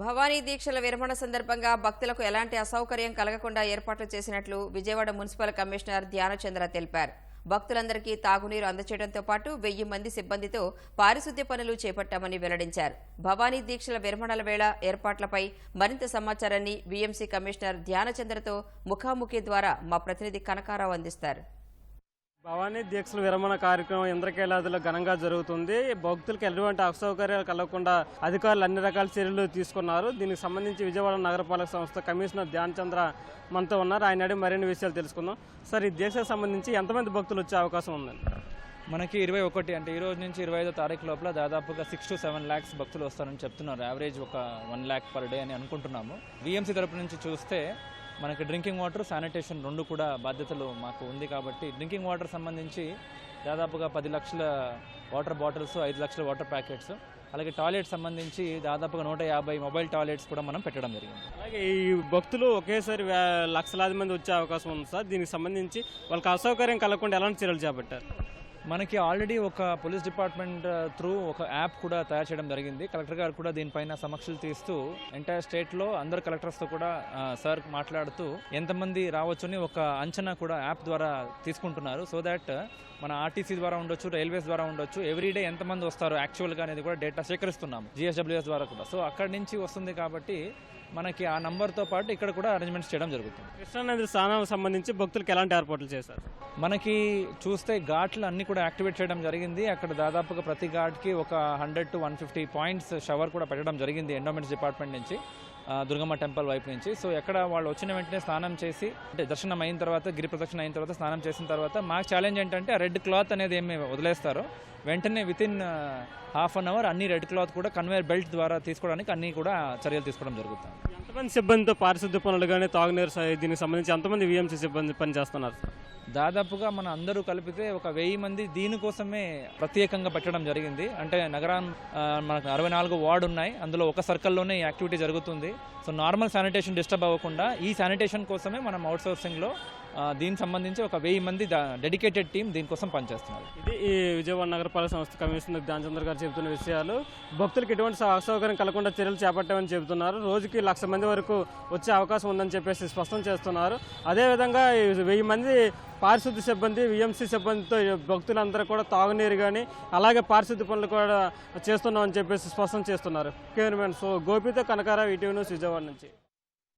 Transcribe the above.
భవానీ దీక్షల విరమణ సందర్భంగా భక్తులకు ఎలాంటి అసౌకర్యం కలగకుండా ఏర్పాట్లు చేసినట్లు విజయవాడ మున్సిపల్ కమిషనర్ ధ్యానచంద్ర తెలిపారు. భక్తులందరికీ తాగునీరు అందచేయడంతో పాటు వెయ్యి మంది సిబ్బందితో పారిశుద్ధ్య పనులు చేపట్టామని వెల్లడించారు. భవానీ దీక్షల విరమణల వేళ ఏర్పాట్లపై మరింత సమాచారాన్ని వీఎంసీ కమిషనర్ ధ్యానచంద్రతో ముఖాముఖి ద్వారా మా ప్రతినిధి కనకారావు అందిస్తారు. భవానీ దీక్షల విరమణ కార్యక్రమం ఇంద్రకీలాదిలో ఘనంగా జరుగుతుంది. భక్తులకు ఎటువంటి అసౌకర్యాలు కలగకుండా అధికారులు అన్ని రకాల చర్యలు తీసుకున్నారు. దీనికి సంబంధించి విజయవాడ నగరపాలక సంస్థ కమిషనర్ ధ్యాన్ చంద్ర మనతో ఉన్నారు. ఆయన అడిగి మరిన్ని విషయాలు తెలుసుకుందాం. సార్ ఈ దీక్షకు సంబంధించి ఎంతమంది భక్తులు వచ్చే అవకాశం ఉందండి? మనకి ఇరవై ఒకటి అంటే ఈ రోజు నుంచి ఇరవై ఐదో తారీఖు లోపల దాదాపుగా సిక్స్ టు సెవెన్ ల్యాక్స్ భక్తులు వస్తారని చెప్తున్నారు. యావరేజ్ ఒక వన్ ల్యాక్ పర్ డే అని అనుకుంటున్నాము. విఎంసీ తరపు నుంచి చూస్తే మనకి డ్రింకింగ్ వాటర్ శానిటేషన్ రెండు కూడా బాధ్యతలు మాకు ఉంది కాబట్టి డ్రింకింగ్ వాటర్ సంబంధించి దాదాపుగా పది లక్షల వాటర్ బాటిల్స్ ఐదు లక్షల వాటర్ ప్యాకెట్స్ అలాగే టాయిలెట్ సంబంధించి దాదాపుగా నూట యాభై మొబైల్ టాయిలెట్స్ కూడా మనం పెట్టడం జరిగింది. అలాగే ఈ భక్తులు ఒకేసారి లక్షలాది మంది వచ్చే అవకాశం ఉంది సార్. దీనికి సంబంధించి వాళ్ళకి అసౌకర్యం కలగకుండా ఎలాంటి చర్యలు చేపట్టారు? మనకి ఆల్రెడీ ఒక పోలీస్ డిపార్ట్మెంట్ త్రూ ఒక యాప్ కూడా తయారు చేయడం జరిగింది. కలెక్టర్ గారు కూడా దీనిపైన సమీక్షలు తీస్తూ ఎంటైర్ స్టేట్లో అందరు కలెక్టర్స్తో కూడా సార్ మాట్లాడుతూ ఎంతమంది రావచ్చని ఒక అంచనా కూడా యాప్ ద్వారా తీసుకుంటున్నారు. సో దాట్ మన ఆర్టీసీ ద్వారా ఉండొచ్చు రైల్వేస్ ద్వారా ఉండొచ్చు ఎవ్రీడే ఎంతమంది వస్తారు యాక్చువల్గా అనేది కూడా డేటా సేకరిస్తున్నాము జిఎస్డబ్ల్యూఎస్ ద్వారా కూడా. సో అక్కడి నుంచి వస్తుంది కాబట్టి మనకి ఆ నంబర్తో పాటు ఇక్కడ కూడా అరేంజ్మెంట్స్ చేయడం జరుగుతుంది. కృష్ణానది స్నానాలకు సంబంధించి భక్తులకు ఎలాంటి ఏర్పాట్లు చేశారు? మనకి చూస్తే ఘాట్లు అన్ని కూడా యాక్టివేట్ చేయడం జరిగింది. అక్కడ దాదాపుగా ప్రతి ఘాట్కి ఒక hundred to one fifty points shower కూడా పెట్టడం జరిగింది ఎండోమెంట్స్ డిపార్ట్మెంట్ నుంచి దుర్గమ్మ టెంపుల్ వైపు నుంచి. సో ఎక్కడ వాళ్ళు వచ్చిన వెంటనే స్నానం చేసి అంటే దర్శనం అయిన తర్వాత గిరి ప్రదక్షిణ అయిన తర్వాత స్నానం చేసిన తర్వాత మాకు ఛాలెంజ్ ఏంటంటే రెడ్ క్లాత్ అనేది ఏమి వదిలేస్తారు. వెంటనే within half an hour అన్ని రెడ్ క్లాత్ కూడా కన్వేర్ బెల్ట్ ద్వారా తీసుకోవడానికి అన్ని కూడా చర్యలు తీసుకోవడం జరుగుతుంది. ఎంతమంది సిబ్బందితో పారిశుద్ధ్య పనులు కానీ తాగునీరు దీనికి సంబంధించి ఎంతమంది విఎంసీ సిబ్బంది పనిచేస్తున్నారు దాదాపుగా మన అందరూ కలిపితే ఒక వెయ్యి మంది దీనికోసమే ప్రత్యేకంగా పెట్టడం జరిగింది. అంటే నగరం మనకు అరవై నాలుగు వార్డు ఉన్నాయి. అందులో ఒక సర్కిల్లోనే యాక్టివిటీ జరుగుతుంది. సో నార్మల్ శానిటేషన్ డిస్టర్బ్ అవ్వకుండా ఈ శానిటేషన్ కోసమే మనం అవుట్ సోర్సింగ్లో దీనికి సంబంధించి ఒక వెయ్యి మంది డెడికేటెడ్ టీం దీనికోసం పనిచేస్తున్నారు. ఇది ఈ విజయవాడ నగరపాలక సంస్థ కమిషనర్ ధ్యానచంద్ర గారు చెబుతున్న విషయాలు. భక్తులకు ఎటువంటి అసౌకర్యం కలగకుండా చర్యలు చేపట్టామని చెబుతున్నారు. రోజుకి లక్ష మంది వరకు వచ్చే అవకాశం ఉందని చెప్పేసి స్పష్టం చేస్తున్నారు. అదేవిధంగా ఈ వెయ్యి మంది పారిశుద్ధ్య సిబ్బంది విఎంసీ సిబ్బందితో భక్తులందరూ కూడా తాగునీరు కానీ అలాగే పారిశుద్ధ్య పనులు కూడా చేస్తున్నామని చెప్పేసి స్పష్టం చేస్తున్నారు. కెమెరామెన్ సో గోపితో కనకారావు ఈటీవీ న్యూస్ విజయవాడ నుంచి.